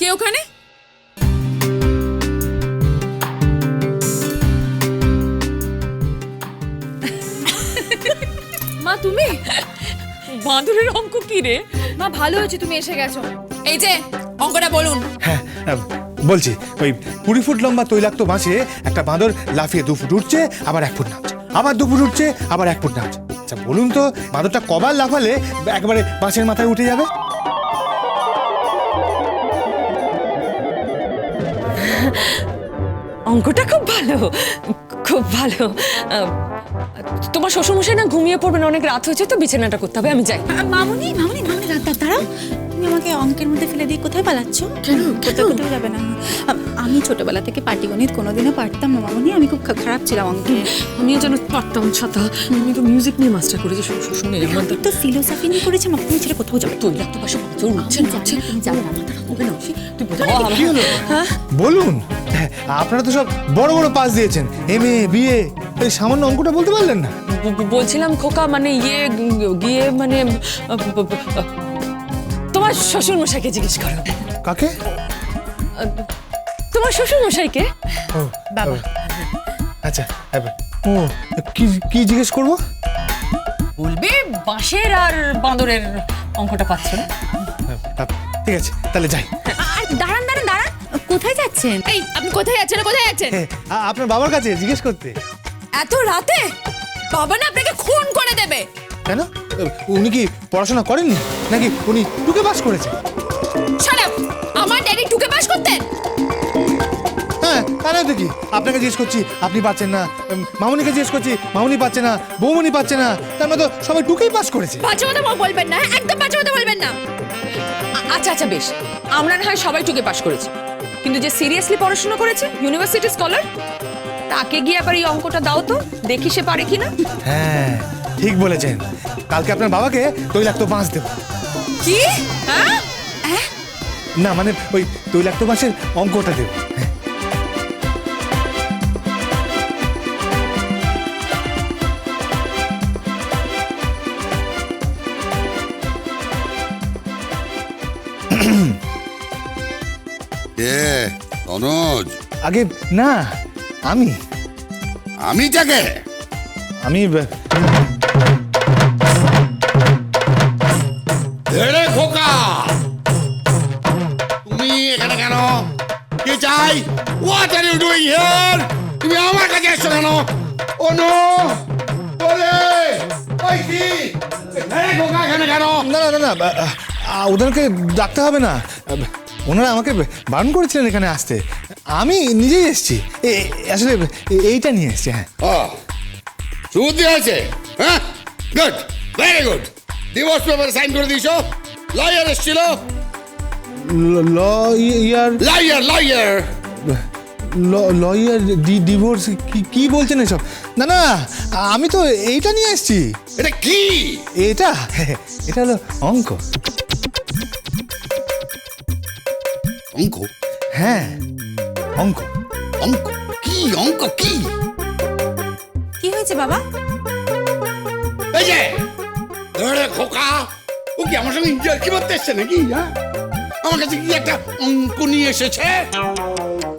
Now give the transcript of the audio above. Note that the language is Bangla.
কে ওখানে? মা তুমি? বাঁদরের অঙ্ক কি রে? মা ভালো হয়েছে তুমি এসে গেছো। এই যে অঙ্কটা বলুন। হ্যাঁ বলছি ওই কুড়ি ফুট লম্বা তৈলাক্ত বাঁশে একটা বাঁদর লাফিয়ে দু ফুট উঠছে আবার এক ফুট নামছে। আবার দু ফুট উঠছে আবার এক ফুট নামছে। আচ্ছা বলুন তো বাঁদরটা কবার লাফালে একবারে বাঁশের মাথায় উঠে যাবে? অঙ্কটা খুব ভালো। খুব ভালো। তোমার শ্বশুরমশাই না ঘুমিয়ে পড়বেন, অনেক রাত হয়েছে, তো বিছানাটা করতে হবে, আমি যাই। মামুনি মামুনি মামুনি তুমি আমাকে মধ্যে ফেলে দিয়ে কোথায় পালাচ্ছ? কেন? কোথাও কোথাও যাবে না। আমি ছোটবেলা থেকে পাটিগণিত কোনোদিনও পারতাম না মামুনি। আমি খুব খারাপ ছিলাম অঙ্কে। আমিও যেন পারতাম ছাতা। আমি তো মিউজিক নিয়ে মাস্টার করেছি শুনে আমি তো ফিলোসফি নিয়ে পড়েছি মা তুমি ছেড়ে কোথাও যাবে? তুই লাগতো পাশে পাঁচজন উঠছে আমি জানি না, তুমি যাবে না মাথা হবে না তুই বোঝা বলুন। হ্যাঁ, আপনারা তো সব বড় বড় পাস দিয়েছেন এম এ বিএ এই সামান্য অঙ্কটা বলতে পারলেন না? বলছিলাম খোকা মানে ইয়ে গিয়ে মানে তোমার শ্বশুর মশাইকে জিজ্ঞেস করো। কাকে? তোমার শ্বশুর মশাইকে ও বাবা। আচ্ছা এবার, ও কি কি জিজ্ঞেস করব? বলবে বাঁশের আর বাঁদরের অঙ্কটা পাচ্ছ না? আহ, ঠিক আছে তাহলে যাই। আর দাঁড়ান দাঁড়ান দাঁড়ান। কোথায় যাচ্ছেন? এই আপনি কোথায় যাচ্ছেন? কোথায় যাচ্ছেন? হ্যাঁ, আপনার বাবার কাছে জিজ্ঞেস করতে। এত রাতে? বাবা না আপনাকে খুন করে দেবে। কেন? উনি কি পড়াশোনা করেননি? নাকি উনি টুকে পাস করেছে? আমার ড্যাডি টুকে পাস করতেন হ্যাঁ তা নয় তো কি? আপনাকে জিজ্ঞেস করছি আপনি পাচ্ছেন না। মামুনিকে জিজ্ঞেস করছি মামুনি পাচ্ছে না বৌমনি পাচ্ছে না। তার মানে তো সবাই টুকেই পাস করেছে। বাজে কথা বলবেন না একদম বাজে কথা বলবেন না। আচ্ছা আচ্ছা বেশ। আমরা না হয় সবাই টুকে পাস করেছি। কিন্তু যে সিরিয়াসলি পড়াশোনা করেছে ইউনিভার্সিটি স্কলার তাকে গিয়ে আবার এই অঙ্কটা দাও তো দেখি সে পারে কিনা। হ্যাঁ ঠিক বলেছেন। কালকে আপনার বাবাকে তৈলাক্ত বাঁশ দেবো। কি? হ্যাঁ? না মানে ওই তৈলাক্ত বাঁশের অঙ্কটা দেবো। হ্যাঁ। কে আগে না আমি। আমি যাকে? আমি খোকা! তুমি এখানে কেন? কি চাই? What are you doing here তুমি আমার কাছে এসছো কেন? Oh no! ওরে ওই কি? খোকা এখানে কেন? না না ওদেরকে ডাকতে হবে না। ওনারা আমাকে বারণ করেছিলেন এখানে আসতে। আমি নিজেই এসেছি। আসলে এইটা নিয়ে এসেছি হ্যাঁ। সুদ হয়েছে। হ্যাঁ? Good very good divorce paper sign করে দিয়েছ? লয়ার এসেছিল? Lawyer lawyer lawyer lawyer divorce কি কি বলছেন এসব? না না আমি তো এইটা নিয়ে এসেছি। এটা কি? এটা এটা হলো অঙ্ক। অঙ্ক? হ্যাঁ অঙ্ক। অঙ্ক? কি অঙ্ক? কি? কি হয়েছে বাবা? যে? ধরে খোকা, ও কি আমার সঙ্গে কি করতে এসছে নাকি হ্যাঁ? আমার কাছে কি একটা অঙ্ক নিয়ে এসেছে?